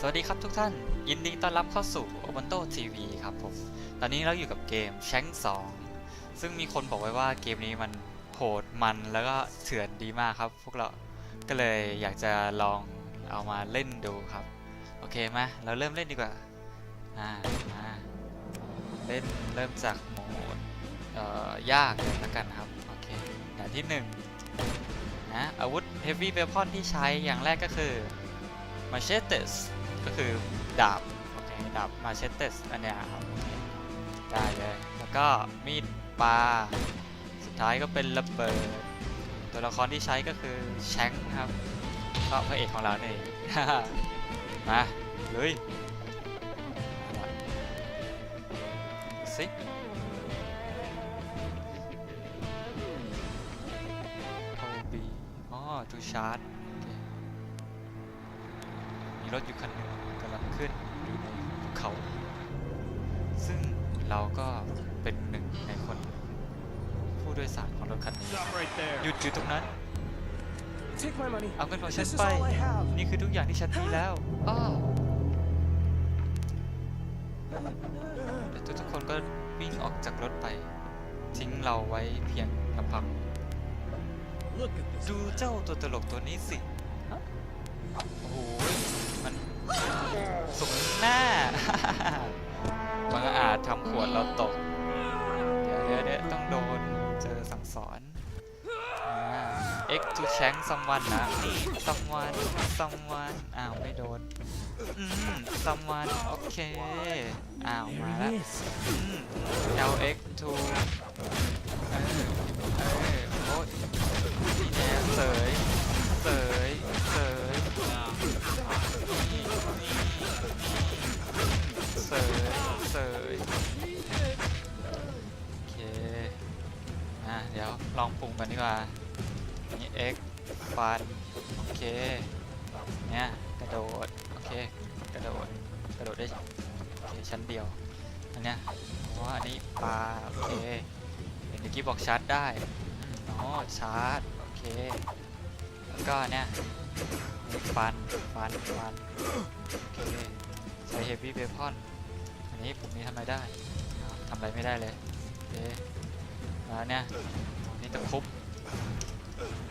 สวัสดีครับทุกท่าน ยินดีต้อนรับเข้าสู่ Ubuntu TV ครับผม ตอนนี้เราอยู่กับเกม Shank 2 ซึ่งมีคนบอกไว้ว่าเกมนี้มันโหดมันแล้วก็เถื่อนดีมากครับ พวกเรา ก็เลยอยากจะลองเอามาเล่นดูครับ โอเคมาเราเริ่มเล่นดีกว่า อ่ามาเล่นเริ่มจากโหมดเอ่อยากเลยแล้วกันครับ โอเคอย่างที่หนึ่งนะอาวุธ Heavy Weapon ที่ใช้อย่างแรกก็คือ machetes ก็คือดาบโอเคดาบ machetes อันเนี้ยครับโอเคได้เลยแล้วก็มีดปลาสุดท้ายก็เป็นระเบิดตัวละครที่ใช้ก็คือแชงครับก็พระเอกของเราเนี่ยมาเล่ะดูสิโอบีอ๋อทูชาร์ มีรถอยู่คันหนึ่งกำลังขึ้นอยู่ในภูเขา ซึ่งเราก็เป็นหนึ่งในคนผู้โดยสารของรถคันนี้ Stop right there. หยุดอยู่ตรงนั้น Take my money. เอาเงินของฉัน This is ไป all I have. นี่คือทุกอย่างที่ฉันมีแล้วอ้อแต่ทุกๆคนก็วิ่งออกจากรถไป ทิ้งเราไว้เพียงลำพัง Look at this. ดูเจ้าตัวตลกตัวนี้สิโอ้โหมัน สมหน้ามันอาจทำขวดเราตก เดี๋ยวเดี๋ยวเดี๋ยวต้องโดนเจอสั่งสอนเอ่า X to shank someone นะนี่ someone someone อ้าวไม่โดนอืม someone โอเค อ้าว มาแล้วอืม LX to เออเออโอ้ยนี่แน่เสย เสยเสยโอเค อะ เดี๋ยวลองปรุงกันดีกว่า นี่ X ฟัน โอเค เนี่ยกระโดด โอเค กระโดด กระโดดได้โอเคชั้นเดียว อันเนี้ยอ๋ออันนี้ปลา โอเคเห็นเมื่อกี้บอกชาร์จได้อืมอ๋อชาร์จ โอเค แล้วก็เนี่ยฟัน ฟัน ฟัน โอเคใช้เฮฟวี่เบคอน อันนี้ปุ่มนี้ทำอะไรได้ทำอะไรไม่ได้เลยโอเคแล้วเนี่ยนี่ตะคุบ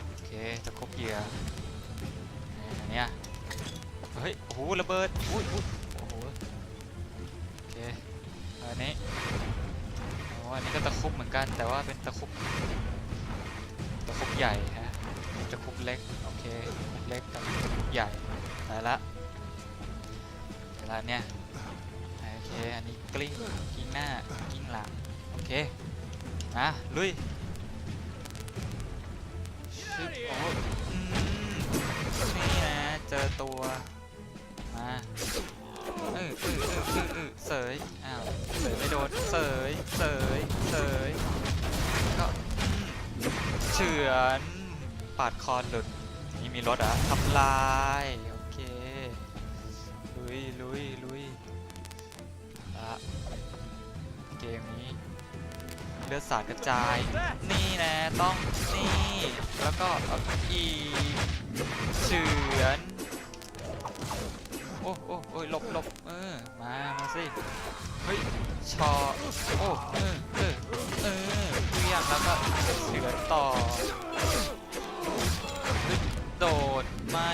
โอเคตะคุบเหยื่ออันเนี้ยเฮ้ยโอ้โหระเบิดอุ้ยอุ้ยโอ้โหโอเคอันนี้อ๋ออันนี้ก็ตะคุบเหมือนกันแต่ว่าเป็นตะคุบตะคุบใหญ่ฮะตะคุบเล็กโอเคเล็กกับตะคุบใหญ่ได้ละเวละเนี่ย เคอันนี้กลิ้งกลิ้งหน้ากลิ้งหลังโอเคมาลุยชึบโอ้นี่นะเจอตัวมาเออเออเออเออเออเสยอ้าวเสยไม่โดนเสยเสยเสยก็เฉือนปาดคอหลุดนี่มีรถอะทำลายโอเคลุยลุยลุย มนี้ เลือดสาดกระจาย นี่นะต้องนี่ แล้วก็เอาอีกเฉือนโอ้โอ้โอ้ยหลบหลบเออ มา มาสิ เฮ้ย ชอ โอ้ เออ เออ เออเรียกแล้วก็เฉือนต่อ โดด ไม่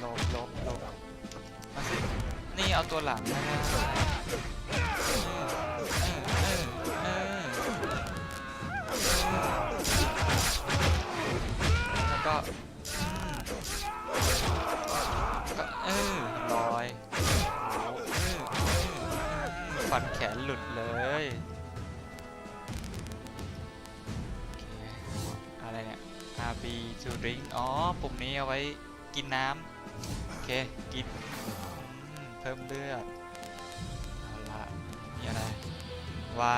หลบหลบหลบมาสิ นี่เอาตัวหลังนะ ปุ่มนี้เอาไว้กินน้ำโอเค กิน เพิ่มเลือด เอาละมีอะไร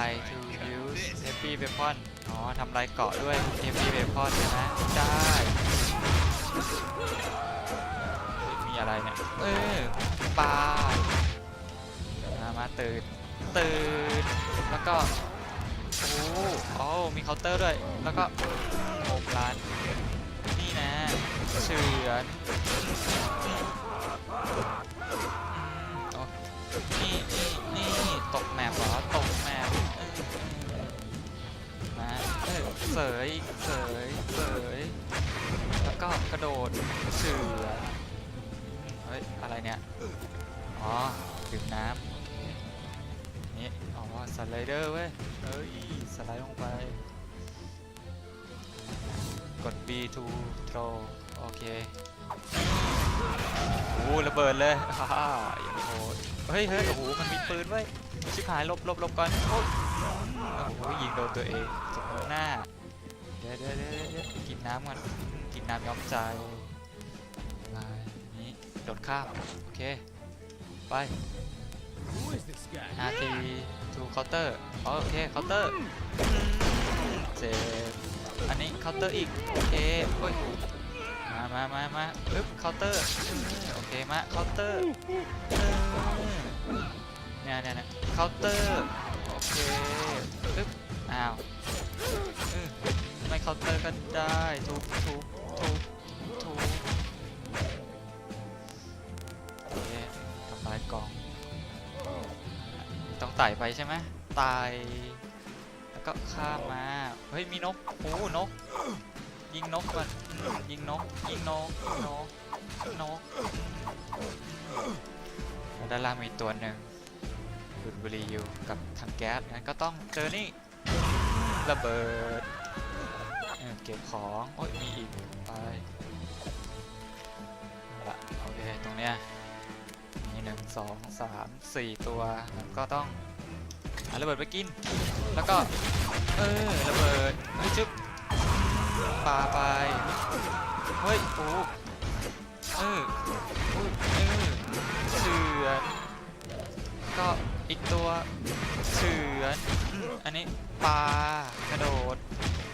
Y to use heavy weapon อ๋อทำลายเกาะด้วย heavy weapon ใช่ไหมได้มีอะไรเนี่ย เออปลามามาตื่น ตื่น แล้วก็โอ้โอ้มีเคาน์เตอร์ด้วย แล้วก็โอบร้าน เฉือนนี่นี่นี่ตกแมปเหรอตกแมปนะเสยเสยเสยแล้วก็กระโดดเฉือนเฮ้ยอะไรเนี่ยอ๋อดื่มน้ำนี่อ๋อสไลเดอร์เว้ยเอ้ยสไลด์ลงไปกด B to throw เคโอ้โหระเบิดเลยฮ่าอย่างโหดเฮ้ยเฮ้ยโอ้โหมันมีปืนไว้ชิบหายลบลบลบก่อนโอ้ยโอ้โหยิงโดนตัวเองสมหน้าเดี๋ยวเดี๋ยวเดี๋ยวเดี๋ยวกินน้ำก่อนกินน้ำย้อมใจไปนี่โดดข้ามโอเคไป Who is this guy? RT to counter อ๋อโอเคเคาน์เตอร์เจ็บอันนี้เคาน์เตอร์อีกโอเคโอ้ย มามามามาอึ๊บเคาน์เตอร์โอเคมาเคาน์เตอร์เนี่ยเนี่ยเนี่ยเคาน์เตอร์โอเคอึ๊บอ้าวไม่เคาน์เตอร์ก็ได้ทุบทุบทุบทุบโอเคทำลายกอง ต้องไต่ไปใช่ไหมไต่แล้วก็ข้ามมาเฮ้ยมีนกโอ้นก ยิงนกก่อนยิงนกยิงนกนกนกแล้วด้านล่างมีตัวหนึ่งดูดบุหรี่อยู่กับถังแก๊สงั้นก็ต้องเจอนี่ระเบิดเก็บของโอ้ยมีอีกไปละโอเคตรงเนี้ยมีหนึ่งสองสามสี่ตัวแล้วก็ต้องหาระเบิดไปกิน แล้วก็ เออระเบิดเฮ้ยจุ๊บ ปลาไป เฮ้ย โอ้เออเออเฉือนก็อีกตัวเฉือนอันนี้ปลากระโดด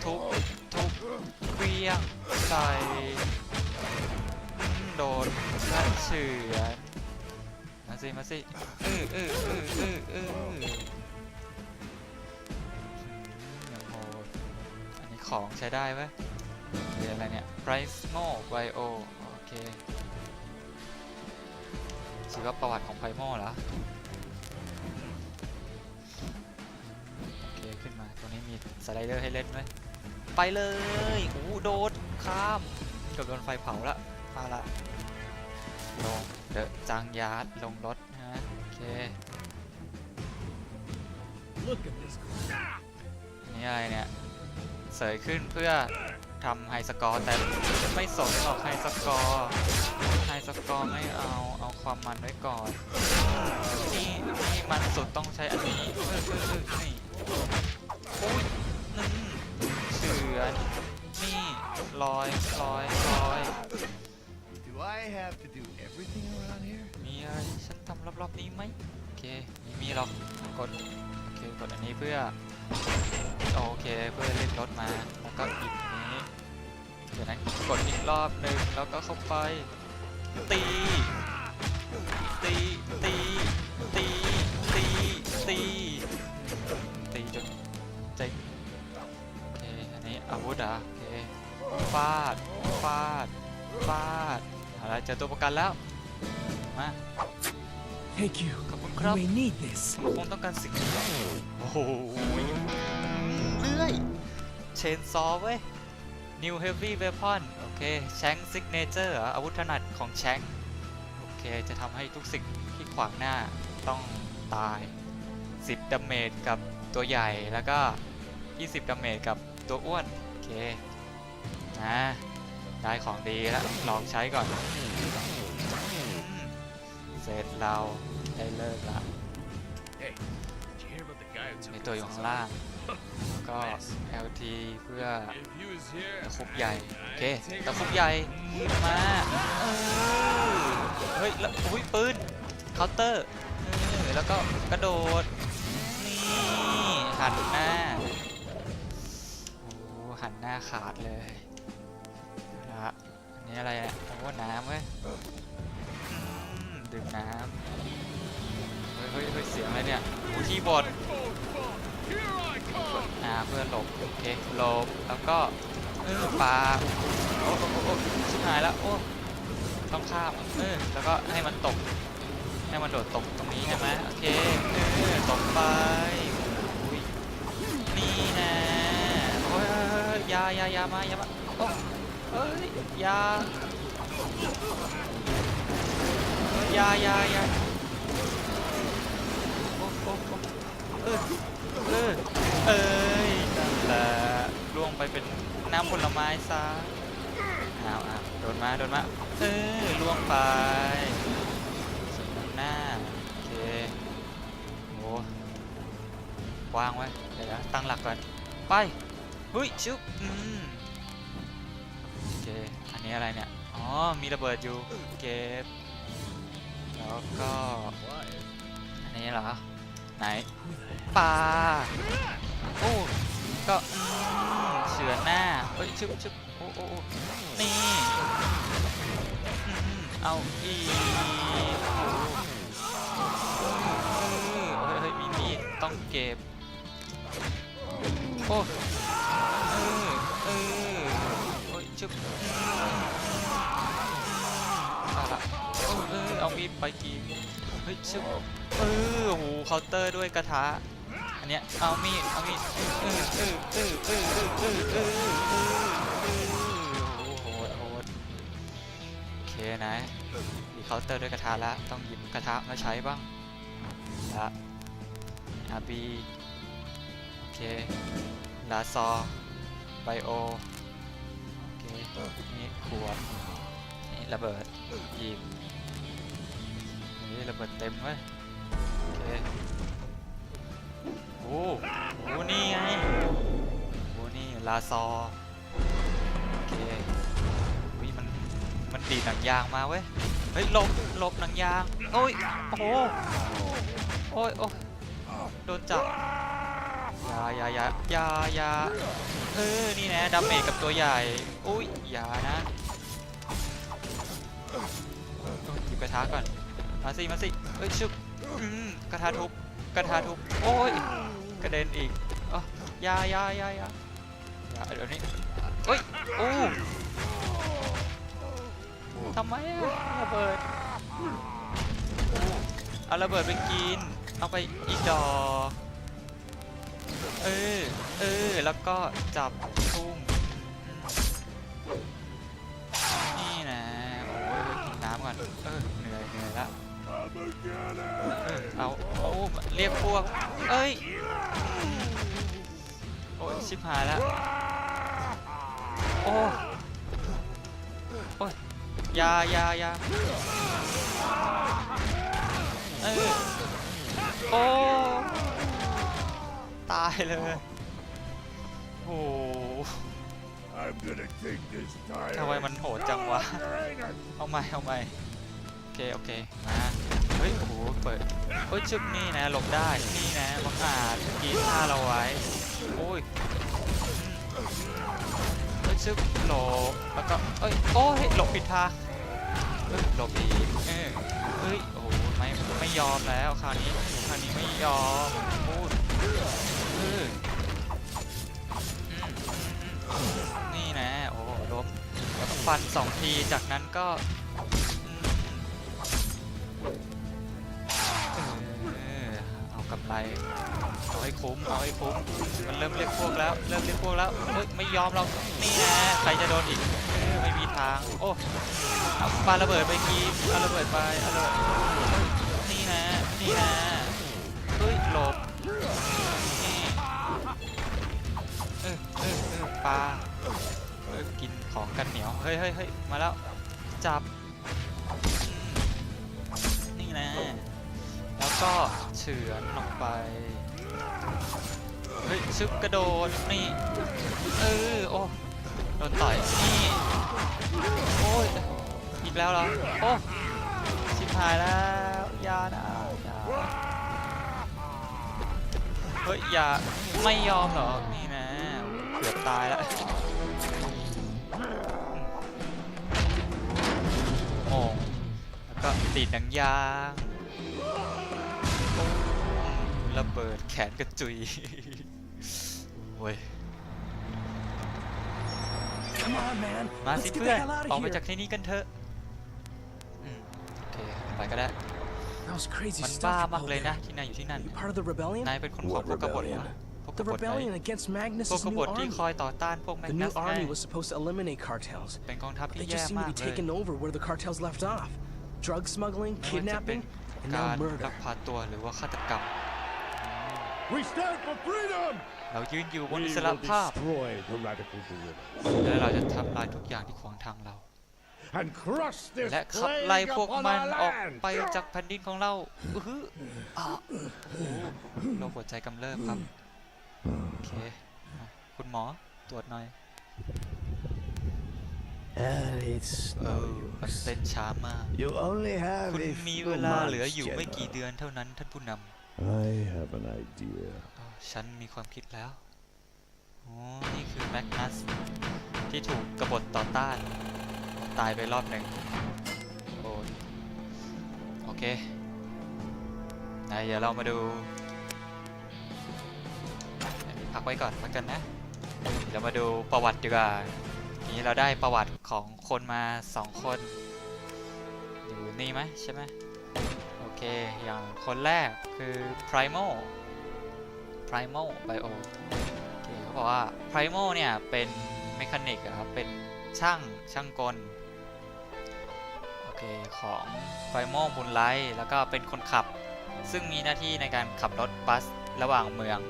ทุบทุบเคลี้ยงใส่โดดและเฉือนมาสิมาสิเออเออเออเออเอออย่างโหดอันนี้ของใช้ได้ไหม เรียนอะไรเนี่ย Prismo Bio โอเคชีวประวัติของไพโมเหรอ โอเค ขึ้นมา ตรงนี้มีสไลเดอร์ให้เล่นไหมไปเลยโอ้โหโดด ข้าม เกือบโดนไฟเผาละมาละ ลง เดอะจางยาร์ดลงรถนะฮะโอเค Look at this. อันนี้อะไรเนี่ย เสยขึ้นเพื่อ ทำไฮสกอร์แต่ไม่สนหรอกไฮสกอร์ไฮสกอร์ไม่เอาเอาความมันไว้ก่อนนี่นี่มันสุดต้องใช้อันนี้เออเออเออนี่โอ้ยนี่เฉือนนี่ลอยลอยลอย Do I have to do everything around here? มีอะไรที่ฉันทำรอบๆนี้ไหมโอเคไม่มีหรอกกดโอเคกดอันนี้เพื่อโอเคเพื่อเล่นรถมาแล้วก็หยิบอันนี้เดี๋ยวนั้นกดอีกรอบหนึ่งแล้วก็เข้าไป ตี ตี ตี ตี ตี ตี ตีจนเจ๊งโอเค อันนี้อาวุธเหรอะโอเคฟาด ฟาด ฟาดอะไรเจอตัวประกันแล้ว มา Thank you. ขอบคุณค You รับ may need this. คงต้องการสิ่งนี้โอ้โหเลื่อย เชนซอเว้ย New Heavy Weapon โอเคแชง Signature เหรออาวุธถนัดของแชงโอเค จะทำให้ทุกสิ่งที่ขวางหน้าต้องตาย 10ดาเมจกับตัวใหญ่แล้วก็ 20ดาเมจกับตัวอ้วน โอเคนะได้ของดีแล้ว ลองใช้ก่อน เสร็จเราได้เลิกละ มีตัวอยู่ข้างล่างก็ LT เพื่อตะคุบใหญ่ โอเคตะคุบใหญ่ มาเออเฮ้ย แล้วอุ้ยปืนเคาน์เตอร์แล้วก็กระโดด นี่หันหน้าโอ้หันหน้าขาดเลยละอันนี้อะไรเนี่ยโอ้น้ำเว้ยดื่มน้ำเฮ้ยเฮ้ยเฮ้ยเสียงอะไรเนี่ยโอ้ที่บด กด R เพื่อหลบโอเคหลบแล้วก็เออปาโอ้โอ้โอ้ชิบหายแล้วโอ้ต้องข้ามเออแล้วก็ให้มันตก ให้มันโดดตกตรงนี้ใช่ไหมโอเคเออตกไปอุ้ยนี่นะโอ้ยเฮ้ยเฮ้ยเฮ้ยยายายามายามาโอ้เอ้ยยายายายาโอ้โอ้โอ้เออ เออเอ้ยนั่นแหละล่วงไปเป็นน้ำผลไม้ซะอ้าวอ้าวโดนมาโดนมาเออล่วงไปสมน้ำหน้าโอเคโอ้วางไว้เดี๋ยวนะตั้งหลักก่อนไปเฮ้ยชุบอืมโอเคอันนี้อะไรเนี่ยอ๋อมีระเบิดอยู่เก็บแล้วก็อันนี้เหรอไหน ปลาโอ้ก็เฉือนหน้าเฮ้ยชึบชึบโอ้โอ้นี่เอาอีกโอ้เฮ้ยเฮ้ยมีมีดต้องเก็บโอ้เออเออโอ้ยชึบอืมเอาละโอ้เออเอามีดไปกินเฮ้ยชึบเออโหเคาน์เตอร์ด้วยกระทะ อันเนี้ยเอามีดเอามีดโอ้โหโหดโอเคนะมีเคาน์เตอร์ด้วยกระทะแล้วต้องหยิบกระทะมาใช้บ้างนะอาบีโอเคลาซอไบโอโอเคนี่ขวดนี่ระเบิดหยิบนี่ระเบิดเต็มเว้ยโอเค อ้โหนี่ไงโอ้นี่ลาซอโอเควิมันมันดีดหนังยางมาเว้ยเฮ้ยหลบหลบหนังยางโอ้ยโอ้โหโอ้ยโอ้ยโดนจับยายายายายาเออนี่นะดาเมจกับตัวใหญ่อุ้ยอย่านะอยหยิบกระทะก่อน มาสิมาสิเอ้ยชึบกระทาทุบกระทาทุบโอ้ยกระเด็นอีกอ๋อยายายายายาเดี๋ยวนี้เฮ้ยโอ้ทำไมระเบิดเอาระเบิดไปกิน เอาไปอีกดอกเออเออแล้วก็จับทุ่มนี่นะโอ้ยกินน้ำก่อนเออเหนื่อยเหนื่อยละ เออเอาโอ้เรียกพวก เอ้ย โอ้ยชิบหายแล้ว โอ้โอ้ยยายายาเออโอ้ ตายเลย โอ้ทำไมมันโหดจังวะ เอาใหม่เอาใหม่โอเค โอเค มา เฮ้ย โอ้โห เปิดเฮ้ยชึบนี่นะหลบได้ นี่นะบังอาจกินท่าเราไว้ โอ้ยเฮ้ยชึบหลบ แล้วก็ เอ้ย โอ้ยหลบผิดทางเฮ้ยหลบอีกเฮ้ย โอ้โห ไม่ ไม่ยอมแล้วคราวนี้ คราวนี้ไม่ยอมโอ้ยเอออืมอืมอืมนี่นะ โอ้ลบแล้วก็ฟันสองที จากนั้นก็ ไปเอาให้คุ้มเอาให้คุ้มมันเริ่มเรียกพวกแล้ว เริ่มเรียกพวกแล้วเฮ้ยไม่ยอมเรานี่นะใครจะโดนอีกไม่มีทาง โอ้เอาปาระเบิดไปกีบเอาระเบิดไปเอาระเบิด ไป เฮ้ยชึบกระโดด นี่ เออ โอ้ โดนต่อย นี่ โอ้ย อีกแล้วเหรอ โอ้ชิบหายแล้วยานะยาเฮ้ย อย่า ไม่ยอมหรอนี่นะเกือบตายแล้วโอ่งแล้วก็ตีดหนังยาง ระเบิดแขนกระจุยโว้ย Come on, man. มา Let's สิ get เพื่อ the น hell out ออก of ไปจาก here. ที่นี่กันเถอะอืมโอเคไปก็ได้ That was crazy มัน stuff บ้า you มาก pulled เลยนะ there. ที่นายอยู่ที่นั่น You part of the rebellion? นายเป็นคนของพวกกบฏเหรอวกก The บฏไหน rebellion against พวก Magnus's ก new บฏที่ army. คอยต่อต้านพวกแม The กนั new สไง army was supposed to eliminate cartels. เป็นกองทัพ They ที่ just แย่ seem to มาก be เลย taking over where the cartels left off. Drug smuggling, ไม่ว่าจะเป็น kidnapping, and การ now ลั murder. กพาตัวหรือว่าฆาตกรรม เรายืนอยู่บ We น will อิสรภาพ destroy the radical guerrilla และเราจะทำลายทุกอย่างที่ขวางทางเรา and crush this และขับไล่ plague พวก upon มัน our ออก land! ไปจากแผ่นดินของเราอือฮึอะโอ้โหโรคหัวใจกำเริบครับ โอเคอะคุณหมอตรวจหน่อย Uh, it's เออมันเต้นช้ามาก You only have คุณ a มี few เวลาเหลือ months, อยู่ไม่กี่ General. เดือนเท่านั้นท่านผู้น I have an idea. ฉันมีความคิดแล้วโอ้นี่คือแมกนัสที่ถูกกบฏต่อต้าน ตายไปรอบหนึ่งโอ้ยโอเคไหนเดี๋ยวเรามาดูพักไว้ก่อนพักกันนะ เดี๋ยวมาดูประวัติดีกว่าทีนี้เราได้ประวัติของคนมาสองคน อยู่นี่ไหมใช่ไหม เค อย่างคนแรกคือ Primal Primal Bio โอเคเขาบอกว่า Primal เนี่ย เป็นเมคานิกครับ เป็นช่างช่างกล โอเค ของ Primal Moonlight แล้วก็เป็นคนขับ ซึ่งมีหน้าที่ในการขับรถบัสระหว่างเมือง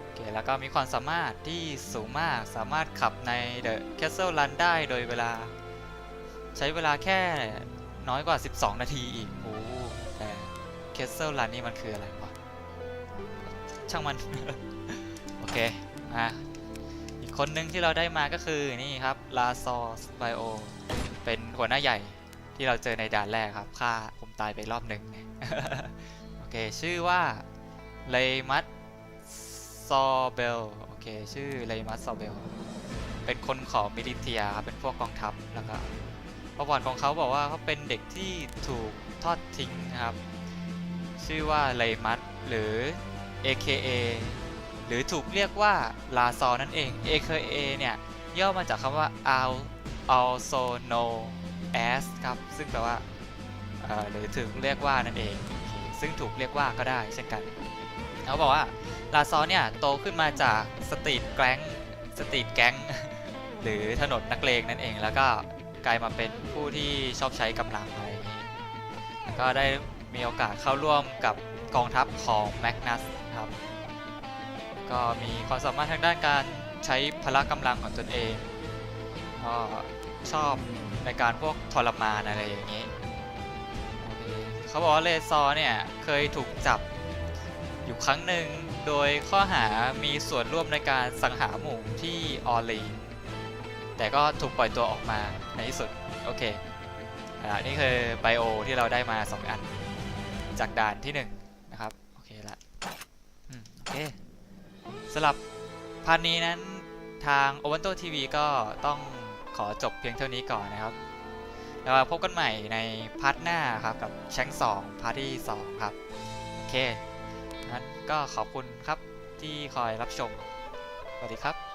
โอเคแล้วก็มีความสามารถที่สูงมากสามารถขับใน The Castle Run ได้โดยเวลา ใช้เวลาแค่น้อยกว่า 12 นาทีอีก Castle Run นี่มันคืออะไรวะช่างมัน โอเค อะ อีกคนหนึ่งที่เราได้มาก็คือนี่ครับลาซอสไบโอเป็นหัวหน้าใหญ่ที่เราเจอในด่านแรกครับฆ่าผมตายไปรอบหนึ่งโอเค ชื่อว่าเลมัสซอเบลโอเค ชื่อเลมัสซอเบลเป็นคนของมิลิเทียครับเป็นพวกกองทัพแล้วก็ประวัติของเขาบอกว่าเขาเป็นเด็กที่ถูกทอดทิ้งครับ ชื่อว่าเลมัสหรือ AKA หรือถูกเรียกว่าลาซอนั่นเอง AKA เนี่ยย่อมาจากคำว่า al also know as ครับ ซึ่งแปลว่าหรือถูกเรียกว่านั่นเอง ซึ่งถูกเรียกว่าก็ได้เช่นกันเขาบอกว่าลาซอเนี่ยโตขึ้นมาจากสตรีทแก๊งสตรีทแก๊งหรือถนนนักเลงนั่นเอง แล้วก็กลายมาเป็นผู้ที่ชอบใช้กำลังอะไรอย่างนี้แล้วก็ได้ มีโอกาสเข้าร่วมกับกองทัพของแมกนัสครับ ก็มีความสามารถทางด้านการใช้พละกำลังของตนเอง ก็ชอบในการพวกทรมานอะไรอย่างนี้ เขาบอกว่าเลซอร์เนี่ยเคยถูกจับอยู่ครั้งหนึ่งโดยข้อหามีส่วนร่วมในการสังหารหมู่ที่ออร์ลีนแต่ก็ถูกปล่อยตัวออกมาในที่สุด โอเค อ่า นี่คือไบโอที่เราได้มา 2 อัน จากด่านที่1นะครับ โอเคละอโอเคสำหรับพาร์ทนี้นั้นทาง o อ a n t o TV ก็ต้องขอจบเพียงเท่านี้ก่อนนะครับ แล้วพบกันใหม่ในพาร์ทหน้าครับกับแชง2พาร์ทที่2ครับ โอเคงั้นก็ขอบคุณครับที่คอยรับชม สวัสดีครับ